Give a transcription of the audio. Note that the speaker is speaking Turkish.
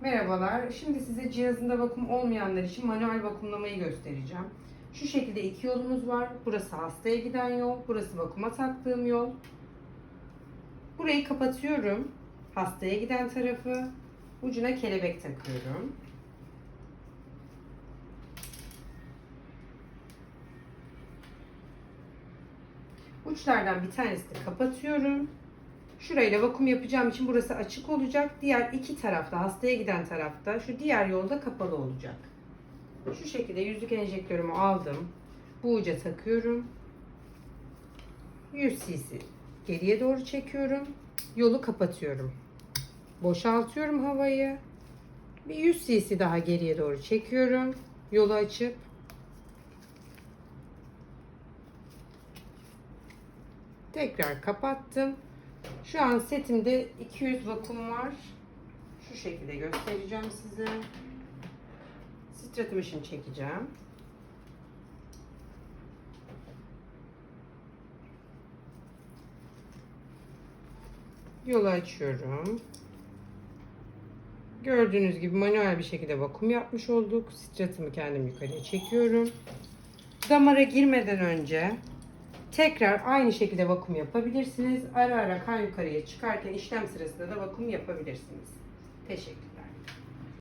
Merhabalar. Şimdi size cihazında vakum olmayanlar için manuel vakumlamayı göstereceğim. Şu şekilde iki yolumuz var. Burası hastaya giden yol. Burası vakuma taktığım yol. Burayı kapatıyorum. Hastaya giden tarafı. Ucuna kelebek takıyorum. Uçlardan bir tanesini kapatıyorum. Şurayla vakum yapacağım için burası açık olacak. Diğer iki tarafta, hastaya giden tarafta, şu diğer yolda kapalı olacak. Şu şekilde yüzlük enjektörümü aldım. Bu uca takıyorum. 100 cc geriye doğru çekiyorum. Yolu kapatıyorum. Boşaltıyorum havayı. Bir 100 cc daha geriye doğru çekiyorum. Yolu açıp tekrar kapattım. Şu an setimde 200 vakum var. Şu şekilde göstereceğim size. Stratum ışını çekeceğim. Yolu açıyorum. Gördüğünüz gibi manuel bir şekilde vakum yapmış olduk. Stratum'u kendim yukarıya çekiyorum. Damara girmeden önce tekrar aynı şekilde vakum yapabilirsiniz. Ara ara kan yukarıya çıkarken işlem sırasında da vakum yapabilirsiniz. Teşekkür